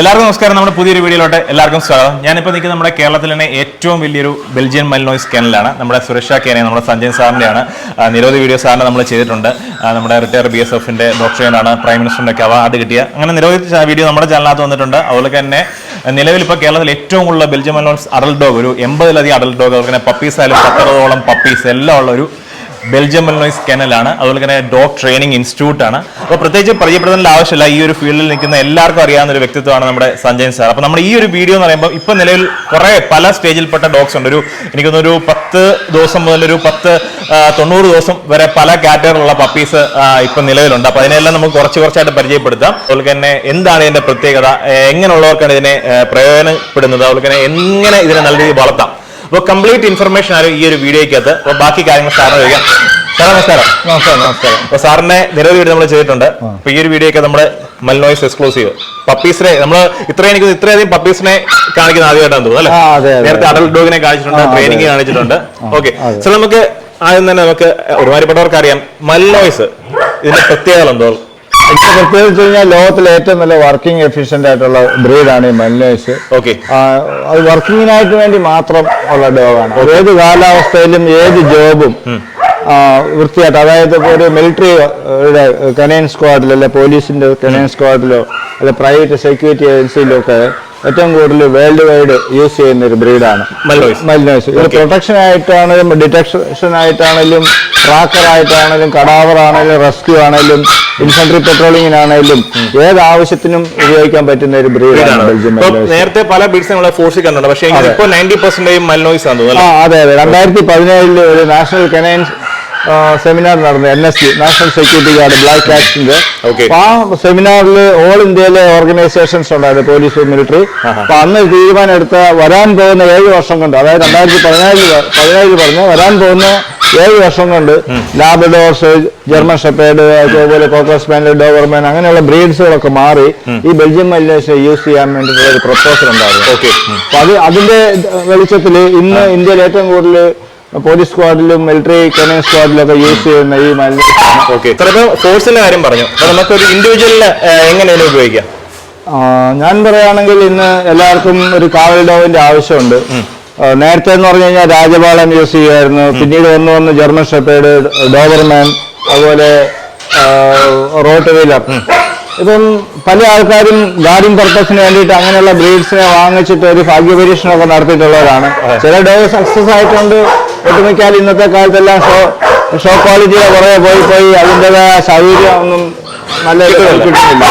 എല്ലാവർക്കും നമസ്കാരം. നമ്മുടെ പുതിയൊരു വീഡിയോയിലോട്ട് എല്ലാവർക്കും സ്വാഗതം. ഞാനിപ്പോൾ നിൽക്കുന്നത് നമ്മുടെ കേരളത്തിൽ തന്നെ ഏറ്റവും വലിയൊരു ബെൽജിയൻ മൽനോയ്സ് കെനലാണ് നമ്മുടെ സുരക്ഷാ കേനെ നമ്മുടെ സഞ്ജയ് സാറിന്റെയാണ് നിരവധി വീഡിയോ സാറിന് നമ്മൾ ചെയ്തിട്ടുണ്ട്. നമ്മുടെ റിട്ടയർ ബി എസ് എഫിന്റെ ഡോക്ടറേനാണ് പ്രൈം മിനിസ്റ്ററിന്റെ ഒക്കെ അവാർഡ് കിട്ടിയ. അങ്ങനെ നിരവധി വീഡിയോ നമ്മുടെ ചാനലിനകത്ത് വന്നിട്ടുണ്ട്. അതുപോലെ തന്നെ നിലവിൽ ഇപ്പോൾ കേരളത്തിൽ ഏറ്റവും കൂടുതൽ ബെൽജിയൻ മൽനോയ്സ് അഡൽ ഡോഗ് ഒരു എൺപതിലധികം അഡൽ ഡോഗ് അതുപോലെ തന്നെ പപ്പീസ് ആയാലും പത്തറുപതോളം പപ്പീസ് എല്ലാം ഉള്ള ഒരു ബെൽജിയം മെൽനോയ്സ് കെനലാണ് അതുപോലെ തന്നെ ഡോഗ് ട്രെയിനിങ് ഇൻസ്റ്റിറ്റ്യൂട്ട് ആണ്. അപ്പോൾ പ്രത്യേകിച്ച് പരിചയപ്പെടുത്തേണ്ട ആവശ്യമില്ല. ഈ ഒരു ഫീൽഡിൽ നിൽക്കുന്ന എല്ലാവർക്കും അറിയാവുന്ന ഒരു വ്യക്തിത്വമാണ് നമ്മുടെ സഞ്ജയൻ സാർ. അപ്പോൾ നമ്മൾ ഈ ഒരു വീഡിയോ എന്ന് പറയുമ്പോൾ ഇപ്പോൾ നിലവിൽ കുറേ പല സ്റ്റേജിൽപ്പെട്ട ഡോഗ്സ് ഉണ്ട്. ഒരു എനിക്കൊന്നൊരു പത്ത് ദിവസം മുതൽ ഒരു പത്ത് തൊണ്ണൂറ് ദിവസം വരെ പല കാറ്റഗറിയിലുള്ള പപ്പീസ് ഇപ്പം നിലവിലുണ്ട്. അപ്പോൾ അതിനെല്ലാം നമുക്ക് കുറച്ച് കുറച്ചായിട്ട് പരിചയപ്പെടുത്താം. അതുപോലെ തന്നെ എന്താണ് ഇതിന്റെ പ്രത്യേകത? എങ്ങനെയുള്ളവർക്കാണ് ഇതിനെ പ്രയോജനപ്പെടുന്നത്? അതുപോലെ തന്നെ എങ്ങനെ ഇതിനെ നല്ല രീതിയിൽ വളർത്താം? അപ്പോൾ കംപ്ലീറ്റ് ഇൻഫർമേഷൻ ആണ് ഈ ഒരു വീഡിയോയ്ക്കകത്ത്. അപ്പോൾ ബാക്കി കാര്യങ്ങൾ സാറിന് ചോദിക്കാം. സാർ നമസ്കാരം. നമസ്കാരം നമസ്കാരം. അപ്പോൾ സാറിനെ നിരവധി വീഡിയോ നമ്മൾ ചെയ്തിട്ടുണ്ട്. അപ്പോൾ ഈ ഒരു വീഡിയോയ്ക്ക് നമ്മൾ മൽനോയ്സ് എക്സ്ക്ലൂസീവ് പപ്പീസിനെ നമ്മൾ ഇത്രയും എനിക്ക് ഇത്രയധികം പപ്പീസിനെ കാണിക്കുന്ന ആദ്യമായിട്ടാണ് തോന്നുന്നു ആ, അതെ, അല്ലേ. നേരത്തെ അഡൽട്ട് ഡോഗിനെ കാണിച്ചിട്ടുണ്ട്. ട്രെയിനിങ് കാണിച്ചിട്ടുണ്ട്. ഓക്കെ. സാർ നമുക്ക് ആദ്യം തന്നെ നമുക്ക് ഒരുമാതിരിപ്പെട്ടവർക്ക് അറിയാം മൽനോയ്സ് ഇതിന്റെ പ്രത്യേകത എന്തോ. പ്രത്യേകിച്ച് കഴിഞ്ഞാൽ ലോകത്തിലെ ഏറ്റവും നല്ല വർക്കിംഗ് എഫിഷ്യന്റ് ആയിട്ടുള്ള ബ്രീഡാണ് ഈ മൽനേഴ്സ് ഓക്കെ അത് വർക്കിങ്ങിനായിട്ട് വേണ്ടി മാത്രം ഉള്ള ഡോഗാണ് ഏത് കാലാവസ്ഥയിലും ഏത് ജോബും വൃത്തിയായിട്ട് അതായത് ഒരു മിലിറ്ററിയുടെ കനൈൻ സ്ക്വാഡിലോ അല്ലെ പോലീസിന്റെ കനൈൻ സ്ക്വാഡിലോ അല്ലെ പ്രൈവറ്റ് സെക്യൂരിറ്റി ഏജൻസിയിലോ ഒക്കെ ഏറ്റവും കൂടുതൽ വേൾഡ് വൈഡ് യൂസ് ചെയ്യുന്ന ഒരു ബ്രീഡാണ് മൽനോയ്സ് ഇത്. പ്രൊട്ടക്ഷൻ ആയിട്ടാണെങ്കിലും ഡിറ്റക്ഷൻ ആയിട്ടാണെങ്കിലും ട്രാക്കർ ആയിട്ടാണെങ്കിലും കടാവർ ആണെങ്കിലും റെസ്ക്യൂ ആണെങ്കിലും ഇൻഫൻട്രി പെട്രോളിങ്ങിനാണെങ്കിലും ഏത് ആവശ്യത്തിനും ഉപയോഗിക്കാൻ പറ്റുന്ന ഒരു ബ്രീഡാണ് ബെൽജിയം നേരത്തെ പല ബ്രീഡ്സ് നമ്മളെ ഫോഴ്സിൽ കണ്ടുണ്ട് പക്ഷേ ഇപ്പോൾ നയന്റി പെർസെന്റേജ് മൽനോയ്സ് ആണ് അതെ അതെ. രണ്ടായിരത്തി പതിനേഴിൽ ഒരു നാഷണൽ കനൈൻ സെമിനാർ നടന്നു N S C national security guard black ആക്ടിന്റെ. അപ്പൊ ആ സെമിനാറിൽ ഓൾ ഇന്ത്യയിലെ ഓർഗനൈസേഷൻസ് ഉണ്ടായിരുന്നു പോലീസ് മിലിറ്ററി അപ്പൊ അന്ന് തീരുമാനം എടുത്ത വരാൻ പോകുന്ന ഏഴ് വർഷം കൊണ്ട് അതായത് രണ്ടായിരത്തി പതിനേഴിൽ പതിനേഴ് പറഞ്ഞ് വരാൻ പോകുന്ന ഏഴ് വർഷം കൊണ്ട് ലാബഡോർസ് ജർമ്മൻ ഷെപ്പേഡ് അതുപോലെ കോക്കോസ്പാനിൽ ഡോവർമാൻ അങ്ങനെയുള്ള ബ്രീഡ്സുകളൊക്കെ മാറി ഈ ബെൽജിയം മലിനേഷൻ യൂസ് ചെയ്യാൻ വേണ്ടിയിട്ടുള്ള ഒരു പ്രപ്പോസൽ ഉണ്ടായിരുന്നു അപ്പൊ അത് അതിന്റെ വെളിച്ചത്തിൽ ഇന്ന് ഇന്ത്യയിൽ ഏറ്റവും കൂടുതൽ പോലീസ് സ്ക്വാഡിലും മിലിറ്ററി കനൈൻ സ്ക്വാഡിലും ഒക്കെ യൂസ് ചെയ്യുന്ന ഈ മലിനീകരണം ഓക്കെ ഫോഴ്സിന്റെ കാര്യം പറഞ്ഞു? അപ്പൊ നമുക്ക് ഒരു ഇൻഡിവിജ്വലിന് എങ്ങനെയാണ് ഉപയോഗിക്കാം. ഞാൻ പറയുകയാണെങ്കിൽ ഇന്ന് എല്ലാവർക്കും ഒരു കാവൽ ഡോവിന്റെ ആവശ്യമുണ്ട്. നേരത്തെ എന്ന് പറഞ്ഞു കഴിഞ്ഞാൽ രാജപാളയം യൂസ് ചെയ്യുമായിരുന്നു. പിന്നീട് വന്ന് വന്ന് ജർമ്മൻ ഷെപ്പേഡ് ഡോബർമാൻ അതുപോലെ റോട്ട് വീലർ ഇപ്പം പല ആൾക്കാരും ഗാർഡിംഗ് പർപ്പസിന് വേണ്ടിയിട്ട് അങ്ങനെയുള്ള ബ്രീഡ്സിനെ വാങ്ങിച്ചിട്ട് ഒരു ഭാഗ്യപരീക്ഷണമൊക്കെ നടത്തിയിട്ടുള്ളവരാണ്. ചില ഡോഗ് സക്സസ് ആയിട്ടുണ്ട്. ഒട്ടുമിക്കാൽ ഇന്നത്തെ കാലത്തെല്ലാം ഷോ ഷോ ക്വാളിറ്റിയെ കുറെ പോയി പോയി അതിന്റെതായ സൗകര്യം ഒന്നും നല്ല കിട്ടുന്നില്ല.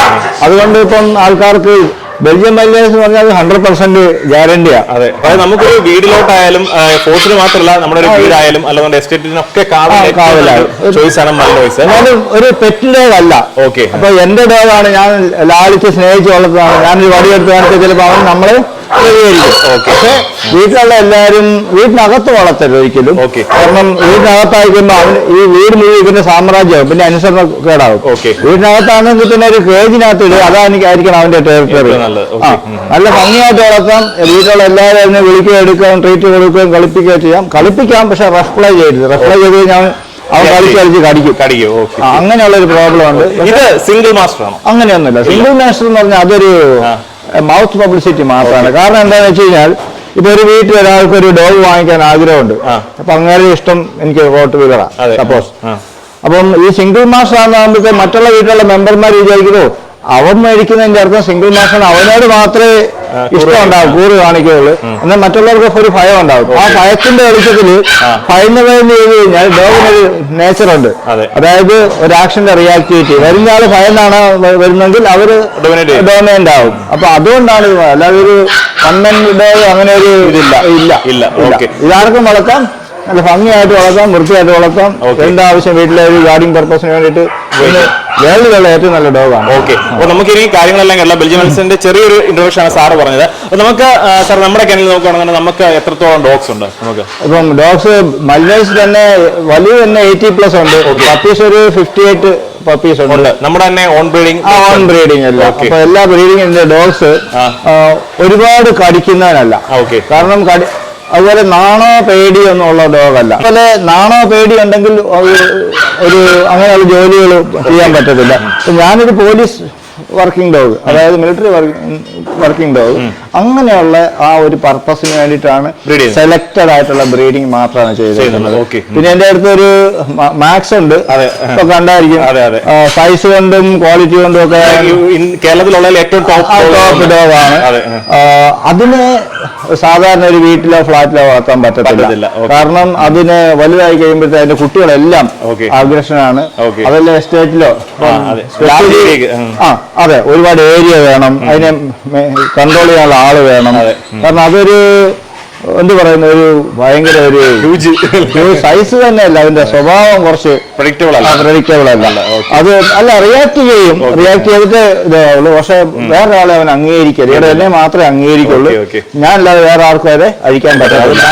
അതുകൊണ്ട് ഇപ്പം ആൾക്കാർക്ക് ബെൽജിയം മൈലേജ് എന്ന് പറഞ്ഞാൽ ഹൺഡ്രഡ് പെർസെന്റ് ഗ്യാരണ്ടിയാ അതെ. അതായത് നമുക്കൊരു വീടിലോട്ടായാലും ഫോഴ്സിന് മാത്രമല്ല നമ്മുടെ ഒരു വീടായാലും അല്ലെങ്കിൽ എസ്റ്റേറ്റിനൊക്കെ ആ, കാവലായി. ചോയ്സ് എന്നാലും ഒരു പെറ്റ് ഡോഗ് അല്ല ഓക്കെ. അപ്പൊ എന്റെ ഡോഗാണ് ഞാൻ ലാളിച്ച് സ്നേഹിച്ച് വളർത്തതാണ് ഞാനൊരു വടിയെടുത്ത് കാണിച്ചാൽ ചിലപ്പോൾ അവൻ നമ്മൾ പക്ഷേ വീട്ടിലുള്ള എല്ലാവരും വീട്ടിനകത്ത് വളർത്തരുത് ഒരിക്കലും. കാരണം വീടിനകത്തായിരിക്കുമ്പോൾ ഈ വീട് മുഴുവൻ പിന്നെ സാമ്രാജ്യം പിന്നെ അനുസരണ കേടാവും. വീടിനകത്താണെങ്കിൽ പിന്നെ ഒരു കേജിനകത്ത് ഇടുക. അതായിരിക്കണം അവന്റെ ടെറിട്ടറി നല്ല ഭംഗിയായിട്ട് വളർത്താം വീട്ടിലുള്ള എല്ലാവരും അതിനെ വിളിക്കുകയും എടുക്കുകയും ട്രീറ്റ് കൊടുക്കുകയും കളിപ്പിക്കുകയും ചെയ്യാം. കളിപ്പിക്കാം പക്ഷെ റെഫ്ലൈ ചെയ്യരുത്. റെഫ്ലൈ ചെയ്ത് ഞാൻ അവൻ അവൻ കളിച്ച് കളിച്ച് കടിക്കും. കടിക്കോ. ഓക്കെ അങ്ങനെയുള്ള ഒരു പ്രോബ്ലം ഉണ്ട്. ഇത് സിംഗിൾ മാസ്റ്റർ ആണ്? അങ്ങനെയൊന്നുമില്ല. സിംഗിൾ മാസ്റ്റർ എന്ന് പറഞ്ഞാൽ അതൊരു മൗത്ത് പബ്ലിസിറ്റി മാത്രമാണ് കാരണം എന്താണെന്ന് വെച്ച് കഴിഞ്ഞാൽ ഇപ്പൊ ഒരു വീട്ടിൽ ഒരാൾക്ക് ഒരു ഡോഗ് വാങ്ങിക്കാൻ ആഗ്രഹമുണ്ട്. അപ്പൊ അങ്ങനെ ഇഷ്ടം എനിക്ക് റോട്ട് വീലറാ സപ്പോസ്. അപ്പം ഈ സിംഗിൾ മാസ്റ്റർ ആകുമ്പോഴത്തെ മറ്റുള്ള വീട്ടിലുള്ള മെമ്പർമാർ വിചാരിക്കുന്നു അവൻ മേടിക്കുന്നതിന്റെ അർത്ഥം സിംഗിൾ മാസം അവനോട് മാത്രമേ ഇഷ്ടം ഉണ്ടാവും കൂറ് കാണിക്കുകയുള്ളൂ. എന്നാൽ മറ്റുള്ളവർക്ക് ഒരു ഭയം ഉണ്ടാവും. ആ ഭയത്തിന്റെ വെളിച്ചത്തിൽ ഭയന്ന് ഭയന്ന് ചെയ്ത് കഴിഞ്ഞാൽ ഡോഗിനൊരു നേച്ചറുണ്ട് അതെ. അതായത് ഒരു ആക്ഷന്റെ റിയാക്ടിവിറ്റി വരുന്ന ആൾ ഭയന്നാണ് വരുന്നെങ്കിൽ അവർ ഡോമിനേറ്റ് ആവും. അപ്പൊ അതുകൊണ്ടാണ് ഇത്. അല്ലാതെ ഒരു കണ്ണൻ ഡോഗ് അങ്ങനെ ഒരു ഇതില്ല. ഇല്ല. ഇല്ല. ഇതാർക്കും വളർത്താം നല്ല ഭംഗിയായിട്ട് വളർത്താം വൃത്തിയായിട്ട് വളർത്താം. എന്താ എന്താവശ്യം വീട്ടിലെ ഒരു ഗാർഡിംഗ് പർപ്പസിന് വേണ്ടിയിട്ട് വേൾഡ് വേൾഡിലുള്ള ഏറ്റവും നല്ല ഡോഗാണ് ഓക്കെ അപ്പൊ നമുക്ക് ഇനി കാര്യങ്ങളെല്ലാം കേരള ബെൽജിയം ചെറിയൊരു ഇൻട്രൊഡക്ഷൻ ആണ് സാറ് പറഞ്ഞത്. അപ്പൊ നമുക്ക് സാർ നമ്മുടെ കനലിൽ നോക്കുകയാണെങ്കിൽ നമുക്ക് എത്രത്തോളം ഡോഗ്സ് ഉണ്ട്? നമുക്ക് ഇപ്പം ഡോഗ്സ് മൽവേസ് തന്നെ വലിയ തന്നെ എയ്റ്റി പ്ലസ് ഉണ്ട്. പപ്പീസ് ഒരു ഫിഫ്റ്റി എയ്റ്റ് പപ്പീസ് ഉണ്ട്. നമ്മുടെ തന്നെ ഓൺ ബ്രീഡിംഗ് ഓൺ ബ്രീഡിംഗ് അല്ല. അപ്പൊ എല്ലാ ബ്രീഡിംഗിന്റെ ഡോഗ്സ് ഒരുപാട് കടിക്കുന്നവനല്ല. ഓക്കെ കാരണം അതുപോലെ നാണോ പേടി എന്നുള്ള ലോകമല്ല അതുപോലെ നാണോ പേടി ഉണ്ടെങ്കിൽ ഒരു അങ്ങനെയുള്ള ജോലികൾ ചെയ്യാൻ പറ്റത്തില്ല. ഞാനൊരു പോലീസ് വർക്കിംഗ് ഡോഗ് അതായത് മിലിറ്ററി വർക്കിംഗ് ഡോഗ് അങ്ങനെയുള്ള ആ ഒരു പർപ്പസിന് വേണ്ടിയിട്ടാണ് സെലക്റ്റഡ് സെലക്ടഡ് ആയിട്ടുള്ള ബ്രീഡിംഗ് മാത്രമാണ് ചെയ്തിട്ടുള്ളത്. പിന്നെ എന്റെ അടുത്ത് ഒരു മാക്സ് ഉണ്ട്. ഇപ്പൊ കണ്ടായിരിക്കും. സൈസ് കൊണ്ടും ക്വാളിറ്റി കൊണ്ടും ഒക്കെ കേരളത്തിലുള്ള ഏറ്റവും ടോപ്പ് ഡോഗ് ആണ്. അതിന് സാധാരണ ഒരു വീട്ടിലോ ഫ്ലാറ്റിലോ വളർത്താൻ പറ്റത്തില്ല, കാരണം അതിന് വലുതായി കഴിയുമ്പോഴത്തെ അതിന്റെ കുട്ടികളെല്ലാം. അഗ്രഷനാണ്. അതല്ല എസ്റ്റേറ്റിലോ ആ, അതെ. ഒരുപാട് ഏരിയ വേണം. അതിനെ കൺട്രോൾ ചെയ്യാനുള്ള ആൾ വേണം. കാരണം അതൊരു എന്ത് പറയുന്ന? ഒരു ഭയങ്കര ഒരു സൈസ് സൈസ് തന്നെയല്ല. അതിന്റെ സ്വഭാവം കുറച്ച് പ്രഡിക്റ്റബിൾ അല്ല. പ്രെഡിക്റ്റബിൾ അല്ല. അല്ല, അത് അല്ല റിയാക്ട് ചെയ്യും. റിയാക്ട് ചെയ്തിട്ട് ഇതാവുള്ളൂ പക്ഷെ വേറൊരാളെ അവൻ അംഗീകരിക്കരുത് ഇവിടെ എന്നെ മാത്രമേ അംഗീകരിക്കുള്ളൂ. ഞാൻ അല്ലാതെ വേറെ ആർക്കും അതെ അഴിക്കാൻ പറ്റില്ല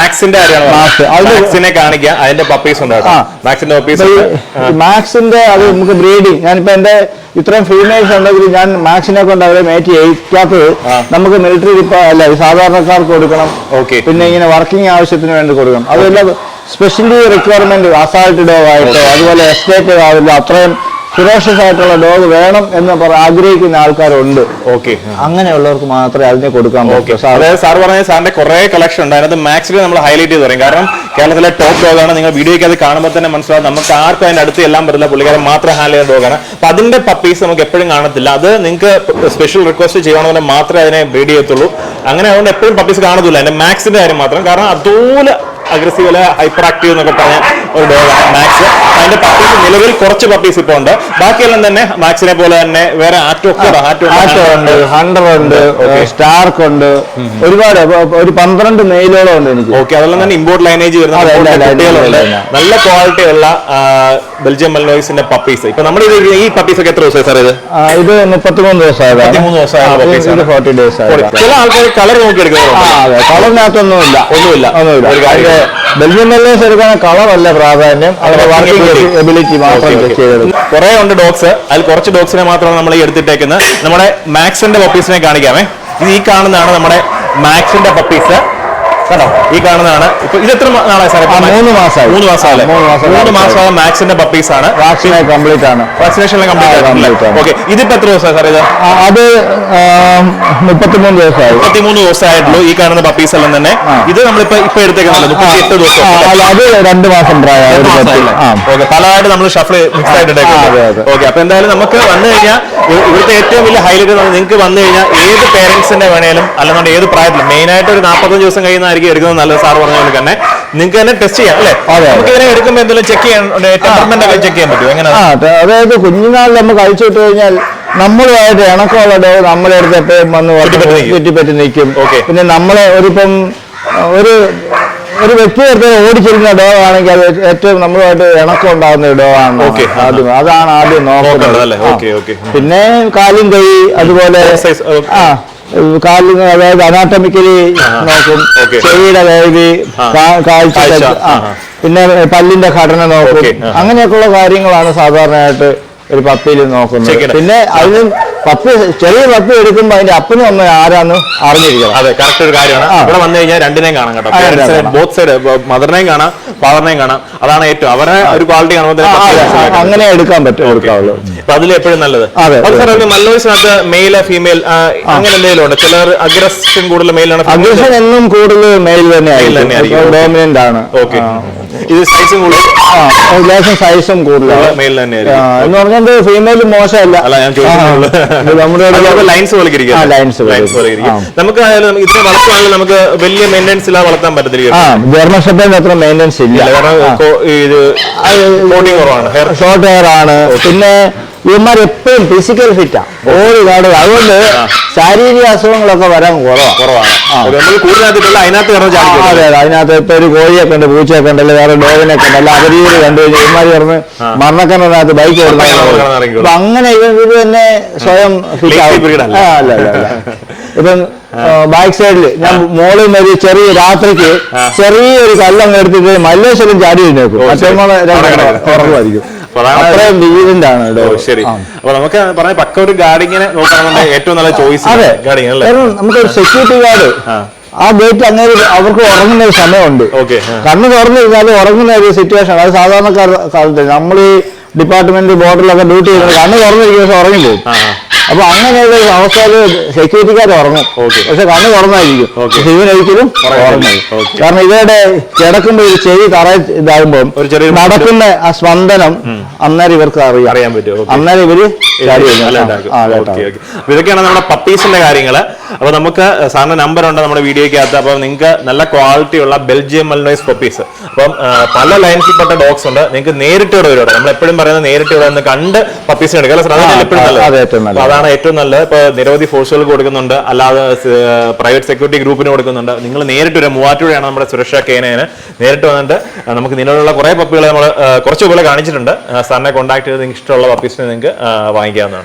മാക്സിന്റെ അത് നമുക്ക് ബ്രീഡിങ് ഞാനിപ്പോ എന്റെ ഇത്രയും ഫീമെയിൽസ് ഉണ്ടെങ്കിൽ ഞാൻ മാക്സിനെ കൊണ്ട് അവരെ മേറ്റ് ചെയ്യിക്കാത്തത് നമുക്ക് മിലിറ്ററി ഇപ്പൊ അല്ല സാധാരണക്കാർക്ക് കൊടുക്കണം. ഓക്കെ പിന്നെ ഇങ്ങനെ വർക്കിംഗ് ആവശ്യത്തിന് വേണ്ടി കൊടുക്കണം. അതെല്ലാം സ്പെഷ്യലി റിക്വയർമെന്റ് അസാൾട്ട് ഡോഗ് ആയിട്ടോ അതുപോലെ എസ്റ്റേറ്റ് ആവില്ല അത്രയും ഫിറോഷ്യസ് ആയിട്ടുള്ള ഡോഗ് വേണം എന്ന് ആഗ്രഹിക്കുന്ന ആൾക്കാരുണ്ട്. ഓക്കെ അങ്ങനെയുള്ളവർക്ക് മാത്രമേ അതിനെ കൊടുക്കാൻ ഓക്കെ പറ്റൂ സാർ പറഞ്ഞ സാറിന്റെ കുറെ കളക്ഷൻ ഉണ്ട്. അതിനകത്ത് മാക്സിമം നമ്മൾ ഹൈലൈറ്റ് ചെയ്ത് പറയും കാരണം കേരളത്തിലെ ടോപ്പ് ഡോഗാണ് നിങ്ങൾ വീഡിയോയ്ക്ക് അത് കാണുമ്പോൾ തന്നെ മനസ്സിലാവും. നമുക്ക് ആർക്കും അതിന്റെ അടുത്ത് എല്ലാം പറ്റില്ല പുള്ളിക്കാരൻ മാത്രം ഹാൻഡിൽ ചെയ്യുന്ന ഡോഗാണ് അപ്പൊ അതിന്റെ പപ്പീസ് നമുക്ക് എപ്പോഴും കാണത്തില്ല. അത് നിങ്ങൾക്ക് സ്പെഷ്യൽ റിക്വസ്റ്റ് ചെയ്യണമെങ്കിൽ മാത്രമേ അതിനെ ബ്രീഡ് ചെയ്യത്തുള്ളൂ. അങ്ങനെ അതുകൊണ്ട് എപ്പോഴും പപ്പീസ് കാണത്തില്ല. അതിന്റെ മാക്സിന്റെ കാര്യം മാത്രം. കാരണം അതുപോലെ അഗ്രസീവ് അല്ലെ ഹൈപ്പർ ആക്റ്റീവ് എന്നൊക്കെ പറഞ്ഞ ഒരു ഡോഗ് മാക്സ് അതിന്റെ പപ്പീസ് നിലവിൽ കുറച്ച് പപ്പീസ് ഇപ്പൊ ഉണ്ട്. ബാക്കിയെല്ലാം തന്നെ മാക്സിനെ പോലെ തന്നെ വേറെ ആറ്റോ ആറ്റോ ഉണ്ട് ഹണ്ടർ ഉണ്ട്. സ്റ്റാർക്ക് ഉണ്ട്. ഒരുപാട് ഒരു പന്ത്രണ്ട് മെയിലോളം ഉണ്ട് എനിക്ക്. ഓക്കെ അതെല്ലാം തന്നെ ഇമ്പോർട്ട് ലൈനേജ് വരുന്ന കുട്ടികളുണ്ട്. നല്ല ക്വാളിറ്റി ഉള്ള ബെൽജിയം മൽനോയ്സിന്റെ പപ്പീസ് ഇപ്പൊ നമ്മുടെ ഈ പപ്പീസ് ഒക്കെ എത്ര ദിവസമായി സാർ ഇത്? ഇത് മുപ്പത്തിമൂന്ന് ദിവസമായതാണ്. മുപ്പത്തിമൂന്ന് ദിവസമായ ആ, puppies ആണ്. ഫോർട്ടി ഡേയ്സ് ചില ആൾക്കാർ കളർ നോക്കി എടുക്കുന്നത് കളറിനകത്തൊന്നുമില്ല ഒന്നുമില്ല. ഒന്നുമില്ല. ബെൽജിയം വെല്ലേഴ്സ് എടുക്കുന്ന കളറല്ല പ്രാധാന്യം. അവരുടെ വർക്കിംഗ് എബിലിറ്റി മാത്രം ചെക്ക് കുറെ ഉണ്ട് ഡോഗ്സ്. അതിൽ കുറച്ച് ഡോഗ്സിനെ മാത്രമാണ് നമ്മൾ ഈ എടുത്തിട്ടേക്കുന്നത്. നമ്മുടെ മാക്സിന്റെ പപ്പീസിനെ കാണിക്കാമേ. ഇത് ഈ കാണുന്നതാണ് നമ്മുടെ മാക്സിന്റെ പപ്പീസ്. കണ്ടോ? ഈ കാണുന്നതാണ്. ഇപ്പൊ ഇത് എത്ര നാളായി സാറേ? മൂന്ന് മാസമായി. മൂന്ന് മാസമല്ലേ? മൂന്ന് മാസം മൂന്ന് മാസമായ മാക്സിന്റെ പപ്പീസ് ആണ്. കംപ്ലീറ്റ് ആണ്. Vaccination complete. ഓക്കെ ഇതിപ്പോ എത്ര ദിവസമായി സാറേ ഇത്? അത് മുപ്പത്തിമൂന്ന് ദിവസമായി. മുപ്പത്തിമൂന്ന് ദിവസമായിട്ടുള്ളൂ ഈ കാണുന്ന പപ്പീസ് എല്ലാം തന്നെ. ഇത് നമ്മളിപ്പോ ഇപ്പൊ എടുത്തേക്കുന്നുണ്ട് മുപ്പത്തിയെട്ട് ദിവസം അത് രണ്ട് മാസം ഓക്കെ പലതായിട്ട് നമ്മൾ ഷഫിൾ മിക്സ് ആയിട്ട്. ഓക്കെ അപ്പൊ എന്തായാലും നമുക്ക് വന്നു കഴിഞ്ഞാൽ ഇവിടുത്തെ ഏറ്റവും വലിയ ഹൈലൈറ്റ് നിങ്ങൾക്ക് വന്നു കഴിഞ്ഞാൽ ഏത് പേരൻസിന്റെ വേണേലും അല്ലെന്നുണ്ടെങ്കിൽ ഏത് പ്രായത്തിലും മെയിൻ ആയിട്ട് ഒരു നാൽപ്പത്തഞ്ച് ദിവസം കഴിയുന്നതായിരിക്കും എടുക്കുന്നത് നല്ലത് സാർ പറഞ്ഞ പോലെ തന്നെ. നിങ്ങൾക്ക് തന്നെ ടെസ്റ്റ് ചെയ്യാം അല്ലേ. നമുക്ക് ഇതിനെ എടുക്കുമ്പോൾ എന്തെങ്കിലും ചെക്ക് ചെയ്യാൻ ടെമ്പർമെന്റ് ഒക്കെ ചെക്ക് ചെയ്യാൻ പറ്റും എങ്ങനെ അതായത് കുഞ്ഞുനാളിൽ നമ്മൾ കഴിച്ചു വിട്ട് കഴിഞ്ഞാൽ നമ്മളുമായിട്ട് ഇണക്കമുള്ള ഡോഗ് നമ്മളെ അടുത്ത് എപ്പോഴും വന്ന് ചുറ്റിപ്പറ്റി നിൽക്കും. പിന്നെ നമ്മളെ ഒരിപ്പം ഒരു ഒരു വ്യക്തി എടുത്ത് ഓടിച്ചിരുന്ന ഡോഗ് ആണെങ്കിൽ അത് ഏറ്റവും നമ്മളുമായിട്ട് ഇണക്കം ഉണ്ടാകുന്ന ഒരു ഡോഗാണ് ആണ് ആദ്യം. അതാണ് ആദ്യം നോക്കുന്നത്. പിന്നെ കാലും കൈ അതുപോലെ ആ. കാലിന് അതായത് അനാട്ടമിക്കലി നോക്കും. ചെവിയുടെ വേദി. കാഴ്ച. പിന്നെ പല്ലിന്റെ ഘടന നോക്കും. അങ്ങനെയൊക്കെയുള്ള കാര്യങ്ങളാണ് സാധാരണയായിട്ട് ഒരു പപ്പിയിൽ നോക്കുന്നത്. പിന്നെ അതിന് പപ്പി ചെറിയ പപ്പി എടുക്കുമ്പോ അതിന്റെ അപ്പനും അമ്മ ആരാന്ന് അറിഞ്ഞിരിക്കണം. അതെ കറക്റ്റ് ഒരു കാര്യമാണ്. ഇവിടെ വന്നു കഴിഞ്ഞാൽ രണ്ടിനെയും കാണാം കേട്ടോ. ബോത്ത് സൈഡ് മദറിനെയും കാണാം ഫാദറിനെയും കാണാം. അതാണ് ഏറ്റവും അവരെ ഒരു ക്വാളിറ്റി കാണുമ്പോൾ അങ്ങനെ എടുക്കാൻ പറ്റും എടുക്കാവുള്ളൂ. അപ്പൊ അതിൽ എപ്പോഴും നല്ലത്. മല്ലൂസിനകത്ത് മെയിൽ ഫീമെയിൽ അങ്ങനെ എന്തെങ്കിലും ഉണ്ട്? ചിലർ അഗ്രഷൻ കൂടുതൽ മെയിലാണ് അഗ്രഷൻ എന്നും കൂടുതൽ മെയിൽ തന്നെ ആയിരിക്കും. ആയിരിക്കും. ഡോമിനന്റ് ആണ്. ഓക്കെ. ഇത് സൈസും കൂടുതൽ. സൈസും കൂടുതലാണ്. മെയിൽ തന്നെ ആയിരിക്കും. എന്ന് പറഞ്ഞാൽ ഫീമെയിൽ മോശമല്ല. അല്ല ഞാൻ ചോദിച്ചിട്ടുള്ളൂ ആ, ഇത് നമ്മുടെ ലൈൻസ് പോലെ ലൈൻസ് നമുക്ക് ആയാലും വളർത്തുവാണെങ്കിൽ നമുക്ക് വലിയ മെയിന്റെനൻസ് ഇല്ലാതെ വളർത്താൻ പറ്റത്തില്ല ആ ജർമ്മൻ അത്ര മെയിന്റെനൻസ് ഇല്ല. കാരണം. ഇത് കുറവാണ്. ഷോർട്ട് ഹെയർ ആണ്. പിന്നെ ഇവന്മാർ എപ്പോഴും ഫിസിക്കൽ ഫിറ്റാ ഓടി കാടുക അതുകൊണ്ട് ശാരീരിക അസുഖങ്ങളൊക്കെ വരാൻ കുറവാണ്. അതിനകത്ത് അതെ ഇപ്പൊ ഒരു കോഴിയൊക്കെ ഉണ്ട് പൂച്ചയൊക്കെ ഉണ്ട് അല്ലെങ്കിൽ വേറെ ഡോഗിനൊക്കെ ഉണ്ട് അല്ല അവരീര് കണ്ടു കഴിഞ്ഞാൽ ഇവന്മാർ പറഞ്ഞ് മണ്ണക്കനകത്ത് ബൈക്ക് അപ്പൊ അങ്ങനെ ഇവ ഇത് തന്നെ സ്വയം ഫിറ്റ് Lazy ആവും. അല്ല. അല്ല ഇപ്പം ബാക്ക് സൈഡിൽ ഞാൻ മോളിൽ മതി ഒരു ചെറിയ രാത്രിക്ക്. ചെറിയൊരു കല്ലങ്ങ് എടുത്തിട്ട് മല്ലേശ്വരം ചാടി എഴുന്നേക്കും ഓ, ശരി. അതാണ് ശരി. അപ്പൊ നമുക്ക് പറഞ്ഞ പക്ക ഒരു ഗാർഡിങ്ങിനെ നോക്കുകയാണെന്നുണ്ടെങ്കിൽ ഏറ്റവും നല്ല ചോയ്സ് അതെ. ഗാർഡിങ് അല്ലേ? കാരണം നമുക്കൊരു സെക്യൂരിറ്റി ഗാർഡ് ആ. ഗേറ്റ് അങ്ങനെ അവർക്ക് ഉറങ്ങുന്ന ഒരു സമയമുണ്ട്. ഓക്കെ കണ്ണ് കഴിഞ്ഞാൽ ഉറങ്ങുന്ന ഒരു സിറ്റുവേഷൻ അത് സാധാരണക്കാർ നമ്മൾ ഡിപ്പാർട്ട്മെന്റ് ബോർഡിലൊക്കെ ഡ്യൂട്ടി ചെയ്യുന്നത് കണ്ണ് തുറന്നിരിക്കുന്ന ആ. അപ്പൊ അങ്ങനെയുള്ള ഒരു അവസ്ഥയിൽ സെക്യൂരിറ്റിക്കാർ ഉറങ്ങും. പക്ഷെ കണ്ണ് തുറന്നായിരിക്കും. പക്ഷെ ഇവനൊരിക്കലും കാരണം ഇവരുടെ കിടക്കുമ്പോൾ ഈ ചെവി തറ ഇതാകുമ്പോൾ ഒരു ചെറിയൊരു നടക്കുന്ന ആ സ്പന്ദനം അന്നേരം ഇവർക്ക് അറിയാം. അറിയാൻ പറ്റും. അന്നേരം ഇവർ ഇതൊക്കെയാണ് നമ്മുടെ പപ്പീസിന്റെ കാര്യങ്ങൾ. അപ്പൊ നമുക്ക് സാറിന്റെ നമ്പർ ഉണ്ട് നമ്മുടെ വീഡിയോയ്ക്കകത്ത്. അപ്പൊ നിങ്ങൾക്ക് നല്ല ക്വാളിറ്റി ഉള്ള ബെൽജിയം മൽനോയ്സ് പപ്പീസ് അപ്പം പല ലൈൻസിൽപ്പെട്ട ഡോഗ്സ് ഉണ്ട്. നിങ്ങൾക്ക് നേരിട്ട് ഇവിടെ വരും നമ്മൾ എപ്പോഴും പറയുന്നത് നേരിട്ട് ഇവിടെ നിന്ന് കണ്ട് പപ്പീസ് അതാണ് സാർ? എപ്പോഴും നല്ലത്. അത് ഏറ്റവും നല്ലത്. അപ്പൊ അതാണ് ഏറ്റവും നല്ലത്. ഇപ്പൊ നിരവധി ഫോഴ്സുകൾ കൊടുക്കുന്നുണ്ട്. അല്ലാതെ പ്രൈവറ്റ് സെക്യൂരിറ്റി ഗ്രൂപ്പിന് കൊടുക്കുന്നുണ്ട്. നിങ്ങൾ നേരിട്ട് ഒരു മൂവാറ്റുപുഴയാണ് നമ്മുടെ സുരക്ഷാ കേനേന്. നേരിട്ട് വന്നിട്ട് നമുക്ക് നിലവിലുള്ള കുറെ പപ്പികളെ നമ്മൾ കുറച്ച് പോലെ കാണിച്ചിട്ടുണ്ട്. സാറിനെ കോൺടാക്ട് ചെയ്ത് നിങ്ങൾക്ക് ഇഷ്ടമുള്ള പപ്പീസിനെ നിങ്ങൾക്ക് വാങ്ങിക്കാവുന്നതാണ്.